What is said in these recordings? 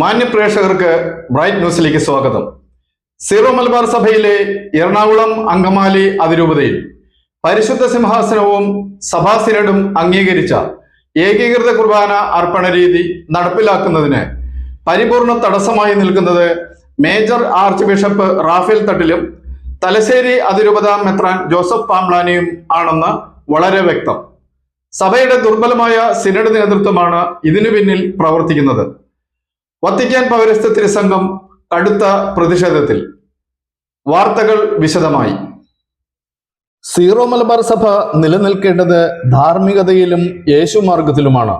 മാന്യ പ്രേക്ഷകർക്ക് ബ്രൈറ്റ് ന്യൂസിലേക്ക് സ്വാഗതം. സീറോ മലബാർ സഭയിലെ എറണാകുളം അങ്കമാലി അതിരൂപതയിൽ പരിശുദ്ധ സിംഹാസനവും സഭാസിനും അംഗീകരിച്ച ഏകീകൃത കുർബാന അർപ്പണ രീതി നടപ്പിലാക്കുന്നതിന് പരിപൂർണ തടസ്സമായി നിൽക്കുന്നത് മേജർ ആർച്ച് ബിഷപ്പ് റാഫേൽ തട്ടിലും തലശ്ശേരി അതിരൂപത മെത്രാൻ ജോസഫ് പാംലാനിയും ആണെന്ന് വളരെ വ്യക്തം. സഭയുടെ ദുർബലമായ സിനഡ് നേതൃത്വമാണ് ഇതിനു പിന്നിൽ പ്രവർത്തിക്കുന്നത്. വത്തിക്കാൻ പൗരസ്ത്യ തിരുസംഘം കടുത്ത പ്രതിഷേധത്തിൽ. വാർത്തകൾ വിശദമായി. സീറോ മലബാർ സഭ നിലനിൽക്കേണ്ടത് ധാർമ്മികതയിലും യേശുമാർഗത്തിലുമാണ്.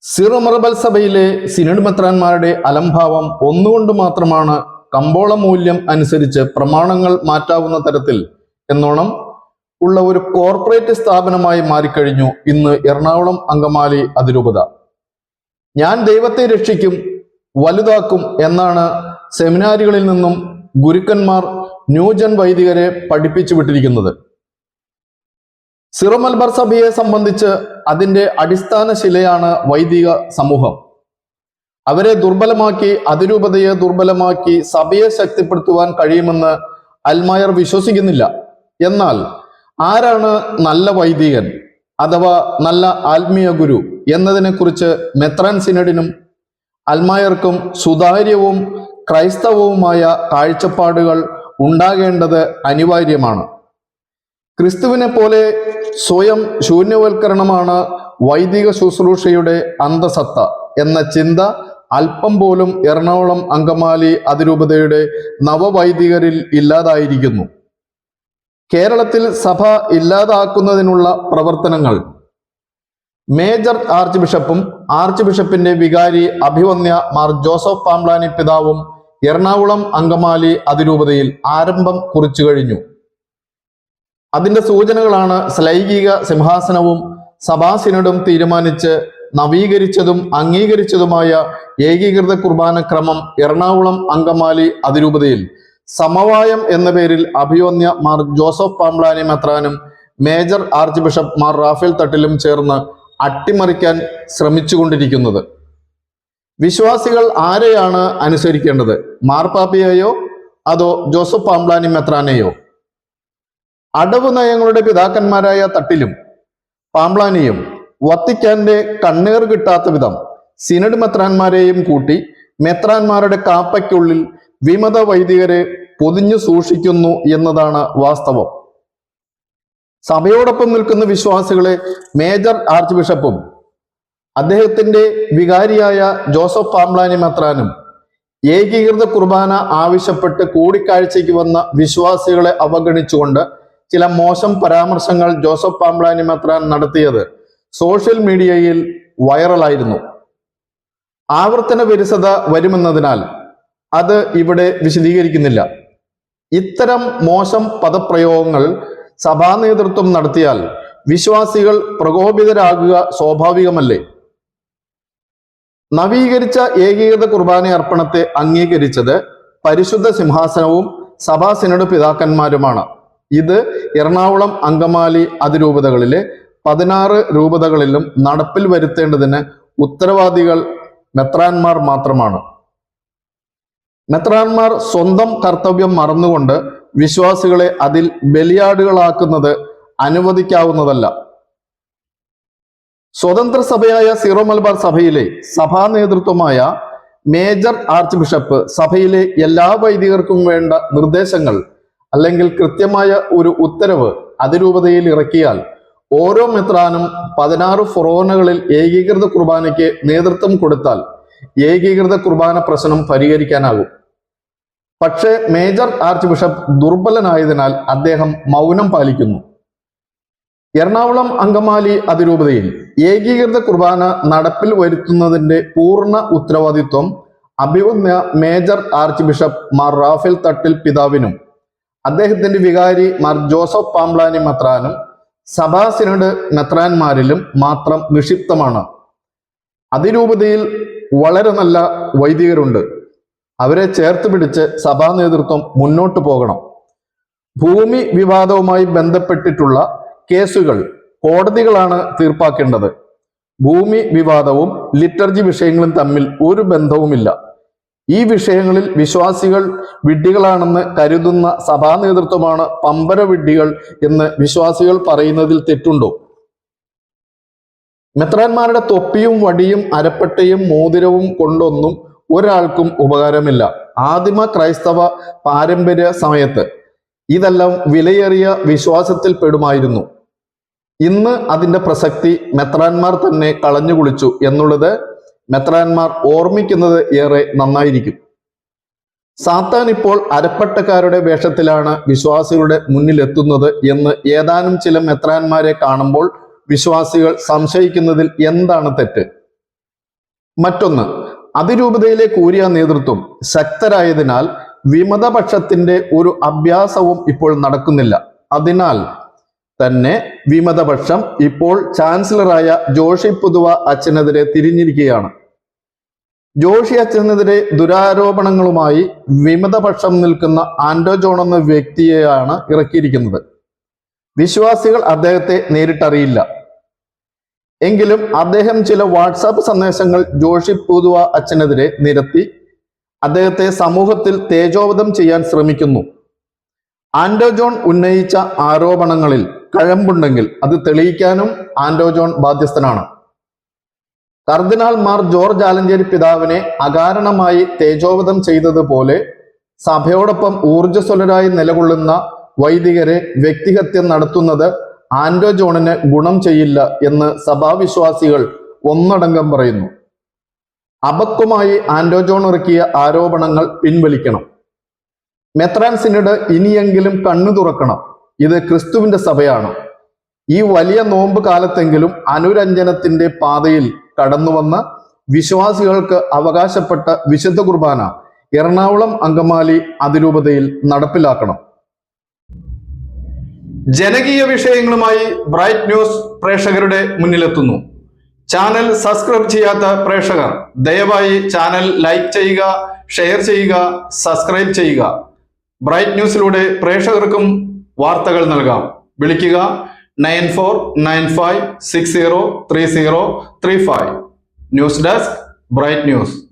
സീറോ മലബാർ സഭയിലെ സിനഡ് മെത്രാന്മാരുടെ അലംഭാവം ഒന്നുകൊണ്ട് മാത്രമാണ് കമ്പോള മൂല്യം അനുസരിച്ച് പ്രമാണങ്ങൾ മാറ്റാവുന്ന തരത്തിൽ എന്നോണം ഉള്ള ഒരു കോർപ്പറേറ്റ് സ്ഥാപനമായി മാറിക്കഴിഞ്ഞു ഇന്ന് എറണാകുളം അങ്കമാലി അതിരൂപത. ഞാൻ ദൈവത്തെ രക്ഷിക്കും വലുതാക്കും എന്നാണ് സെമിനാരികളിൽ നിന്നും ഗുരുക്കന്മാർ ന്യൂജൻ വൈദികരെ പഠിപ്പിച്ചു വിട്ടിരിക്കുന്നത്. സിറമൽബർ സഭയെ സംബന്ധിച്ച് അതിന്റെ അടിസ്ഥാന ശിലയാണ് വൈദിക സമൂഹം. അവരെ ദുർബലമാക്കി അതിരൂപതയെ ദുർബലമാക്കി സഭയെ ശക്തിപ്പെടുത്തുവാൻ കഴിയുമെന്ന് അൽമായർ വിശ്വസിക്കുന്നില്ല. എന്നാൽ ആരാണ് നല്ല വൈദികൻ അഥവാ നല്ല ആത്മീയ ഗുരു? എന്നതിനെക്കുറിച്ച് മെത്രാൻ സിനഡിനും അൽമായർക്കും സുതാര്യവും ക്രൈസ്തവവുമായ കാഴ്ചപ്പാടുകൾ ഉണ്ടാകേണ്ടത് അനിവാര്യമാണ്. ക്രിസ്തുവിനെ പോലെ സ്വയം ശൂന്യവൽക്കരണമാണ് വൈദിക ശുശ്രൂഷയുടെ അന്തസത്ത എന്ന ചിന്ത അല്പം പോലും എറണാകുളം അങ്കമാലി അതിരൂപതയുടെ നവവൈദികരിൽ ഇല്ലാതായിരിക്കുന്നു. കേരളത്തിൽ സഭ ഇല്ലാതാക്കുന്നതിനുള്ള പ്രവർത്തനങ്ങൾ മേജർ ആർച്ച് ബിഷപ്പും ആർച്ച് ബിഷപ്പിന്റെ വികാരി അഭിവന്യ മാർ ജോസഫ് പാംബ്ലാനി പിതാവും എറണാകുളം അങ്കമാലി അതിരൂപതയിൽ ആരംഭം കുറിച്ചു കഴിഞ്ഞു. അതിന്റെ സൂചനകളാണ് സ്ലൈകിക സിംഹാസനവും സഭാസിനഡും തീരുമാനിച്ച് നവീകരിച്ചതും അംഗീകരിച്ചതുമായ ഏകീകൃത കുർബാന ക്രമം എറണാകുളം അങ്കമാലി അതിരൂപതയിൽ. സമവായം എന്ന പേരിൽ അഭിവന്യ മാർ ജോസഫ് പാംബ്ലാനി മെത്രാനും major archbishop Mar Rafale തട്ടിലും ചേർന്ന് അട്ടിമറിക്കാൻ ശ്രമിച്ചുകൊണ്ടിരിക്കുന്നത്. വിശ്വാസികൾ ആരെയാണ് അനുസരിക്കേണ്ടത്? മാർപ്പാപ്പയെയോ? അതോ ജോസഫ് പാംബ്ലാനി മെത്രാനെയോ? അടവ് നയങ്ങളുടെ പിതാക്കന്മാരായ തട്ടിലും പാംബ്ലാനിയും വത്തിക്കാന്റെ കണ്ണേർ കിട്ടാത്ത വിധം സിനഡ് മെത്രാന്മാരെയും കൂട്ടി മെത്രാന്മാരുടെ കാപ്പയ്ക്കുള്ളിൽ വിമത വൈദികരെ പൊതിഞ്ഞു സൂക്ഷിക്കുന്നു എന്നതാണ് വാസ്തവം. സഭയോടൊപ്പം നിൽക്കുന്ന വിശ്വാസികളെ മേജർ ആർച്ച് ബിഷപ്പും അദ്ദേഹത്തിന്റെ വികാരിയായ ജോസഫ് പാംലാനി മെത്രാനും ഏകീകൃത കുർബാന ആവശ്യപ്പെട്ട് കൂടിക്കാഴ്ചയ്ക്ക് വന്ന വിശ്വാസികളെ അവഗണിച്ചുകൊണ്ട് ചില മോശം പരാമർശങ്ങൾ ജോസഫ് പാംബ്ലാനി മെത്രാൻ നടത്തിയത് സോഷ്യൽ മീഡിയയിൽ വൈറലായിരുന്നു. ആവർത്തന വിരസത വരുമെന്നതിനാൽ അത് ഇവിടെ വിശദീകരിക്കുന്നില്ല. ഇത്തരം മോശം പദപ്രയോഗങ്ങൾ സഭാ നേതൃത്വം നടത്തിയാൽ വിശ്വാസികൾ പ്രകോപിതരാകുക സ്വാഭാവികമല്ലേ? നവീകരിച്ച ഏകീകൃത കുർബാന അർപ്പണത്തെ അംഗീകരിച്ചത് പരിശുദ്ധ സിംഹാസനവും സഭാ സിനഡ് പിതാക്കന്മാരുമാണ്. ഇത് എറണാകുളം അങ്കമാലി അതിരൂപതകളിലെ പതിനാറ് രൂപതകളിലും നടപ്പിൽ വരുത്തേണ്ടതിന് ഉത്തരവാദികൾ മെത്രാന്മാർ മാത്രമാണ്. മെത്രാന്മാർ സ്വന്തം കർത്തവ്യം മറന്നുകൊണ്ട് വിശ്വാസികളെ അതിൽ ബലിയാടുകളാക്കുന്നത് അനുവദിക്കാവുന്നതല്ല. സ്വതന്ത്ര സഭയായ സീറോ മലബാർ സഭയിലെ സഭാ നേതൃത്വമായ മേജർ ആർച്ച് ബിഷപ്പ് സഭയിലെ എല്ലാ വൈദികർക്കും വേണ്ട നിർദ്ദേശങ്ങൾ അല്ലെങ്കിൽ കൃത്യമായ ഒരു ഉത്തരവ് അതിരൂപതയിൽ ഇറക്കിയാൽ ഓരോ മെത്രാനും പതിനാറ് ഫൊറോനകളിൽ ഏകീകൃത കുർബാനയ്ക്ക് നേതൃത്വം കൊടുത്താൽ ഏകീകൃത കുർബാന പ്രശ്നം പരിഹരിക്കാനാകും. പക്ഷേ മേജർ ആർച്ച് ബിഷപ്പ് ദുർബലനായതിനാൽ അദ്ദേഹം മൗനം പാലിക്കുന്നു. എറണാകുളം അങ്കമാലി അതിരൂപതയിൽ ഏകീകൃത കുർബാന നടപ്പിൽ വരുത്തുന്നതിന്റെ പൂർണ ഉത്തരവാദിത്വം അഭിവന്യ major archbishop Mar Rafale Thattil പിതാവിനും അദ്ദേഹത്തിന്റെ വികാരി മാർ ജോസഫ് പാംബ്ലാനി മെത്രാനും സഭാ സിനഡ് മെത്രാന്മാരിലും മാത്രം നിക്ഷിപ്തമാണ്. അതിരൂപതയിൽ വളരെ നല്ല വൈദികരുണ്ട്. അവരെ ചേർത്ത് പിടിച്ച് സഭാ നേതൃത്വം മുന്നോട്ട് പോകണം. ഭൂമി വിവാദവുമായി ബന്ധപ്പെട്ടിട്ടുള്ള കേസുകൾ കോടതികളാണ് തീർപ്പാക്കേണ്ടത്. ഭൂമി വിവാദവും ലിറ്റർജി വിഷയങ്ങളും തമ്മിൽ ഒരു ബന്ധവുമില്ല. ഈ വിഷയങ്ങളിൽ വിശ്വാസികൾ വിഡ്ഢികളാണെന്ന് കരുതുന്ന സഭാ നേതൃത്വമാണ് പമ്പര വിഡ്ഢികൾ എന്ന് വിശ്വാസികൾ പറയുന്നതിൽ തെറ്റുണ്ടോ? മെത്രാന്മാരുടെ തൊപ്പിയും വടിയും അരപ്പട്ടയും മോതിരവും കൊണ്ടൊന്നും ഒരാൾക്കും ഉപകാരമില്ല. ആദിമ ക്രൈസ്തവ പാരമ്പര്യ സമയത്ത് ഇതെല്ലാം വിലയേറിയ വിശ്വാസത്തിൽ പെടുമായിരുന്നു. ഇന്ന് അതിന്റെ പ്രസക്തി മെത്രാന്മാർ തന്നെ കളഞ്ഞു കുളിച്ചു എന്നുള്ളത് മെത്രാന്മാർ ഓർമ്മിക്കുന്നത് ഏറെ നന്നായിരിക്കും. സാത്താൻ ഇപ്പോൾ അരപ്പട്ടക്കാരുടെ വേഷത്തിലാണ് വിശ്വാസികളുടെ മുന്നിലെത്തുന്നത് എന്ന് ഏതാനും ചില മെത്രാന്മാരെ കാണുമ്പോൾ വിശ്വാസികൾ സംശയിക്കുന്നതിൽ എന്താണ് തെറ്റ്? മറ്റൊന്ന് അതിരൂപതയിലെ കൂരിയ നേതൃത്വം ശക്തരായതിനാൽ വിമതപക്ഷത്തിന്റെ ഒരു അഭ്യാസവും ഇപ്പോൾ നടക്കുന്നില്ല. അതിനാൽ തന്നെ വിമതപക്ഷം ഇപ്പോൾ ചാൻസലറായ ജോഷി പുതുവ അച്ഛനെതിരെ തിരിഞ്ഞിരിക്കുകയാണ്. ജോഷി അച്ഛനെതിരെ ദുരാരോപണങ്ങളുമായി വിമതപക്ഷം നിൽക്കുന്ന ആൻഡോ ജോൺ എന്ന വ്യക്തിയെയാണ് ഇറക്കിയിരിക്കുന്നത്. വിശ്വാസികൾ അദ്ദേഹത്തെ നേരിട്ടറിയില്ല. എങ്കിലും അദ്ദേഹം ചില വാട്സാപ്പ് സന്ദേശങ്ങൾ ജോഷി പൂതുവ അച്ഛനെതിരെ നിരത്തി അദ്ദേഹത്തെ സമൂഹത്തിൽ തേജോവധം ചെയ്യാൻ ശ്രമിക്കുന്നു. ആൻഡോ ജോൺ ഉന്നയിച്ച ആരോപണങ്ങളിൽ കഴമ്പുണ്ടെങ്കിൽ അത് തെളിയിക്കാനും ആൻഡോ ജോൺ ബാധ്യസ്ഥനാണ്. കർദിനാൾ മാർ ജോർജ് ആലഞ്ചേരി പിതാവിനെ അകാരണമായി തേജോവധം ചെയ്തതുപോലെ സഭയോടൊപ്പം ഊർജസ്വലരായി നിലകൊള്ളുന്ന വൈദികരെ വ്യക്തിഹത്യം നടത്തുന്നത് ആൻഡോ ജോണിന് ഗുണം ചെയ്യില്ല എന്ന് സഭാവിശ്വാസികൾ ഒന്നടങ്കം പറയുന്നു. അബക്കുമായി ആൻഡോ ജോൺ ഇറക്കിയ ആരോപണങ്ങൾ പിൻവലിക്കണം. മെത്രാൻ സിനഡ് ഇനിയെങ്കിലും കണ്ണു തുറക്കണം. ഇത് ക്രിസ്തുവിന്റെ സഭയാണ്. ഈ വലിയ നോമ്പ് കാലത്തെങ്കിലും അനുരഞ്ജനത്തിന്റെ പാതയിൽ കടന്നുവന്ന വിശ്വാസികൾക്ക് അവകാശപ്പെട്ട വിശുദ്ധ കുർബാന എറണാകുളം അങ്കമാലി അതിരൂപതയിൽ നടപ്പിലാക്കണം. ജനകീയ വിഷയങ്ങളുമായി ബ്രൈറ്റ് ന്യൂസ് പ്രേക്ഷകരുടെ മുന്നിലെത്തുന്നു. ചാനൽ സബ്സ്ക്രൈബ് ചെയ്യാത്ത പ്രേക്ഷകർ ദയവായി ചാനൽ ലൈക്ക് ചെയ്യുക ഷെയർ ചെയ്യുക സബ്സ്ക്രൈബ് ചെയ്യുക. ബ്രൈറ്റ് ന്യൂസിലൂടെ പ്രേക്ഷകർക്കും വാർത്തകൾ നൽകാം. വിളിക്കുക nine four nine five six zero three zero three five. News desk Bright news.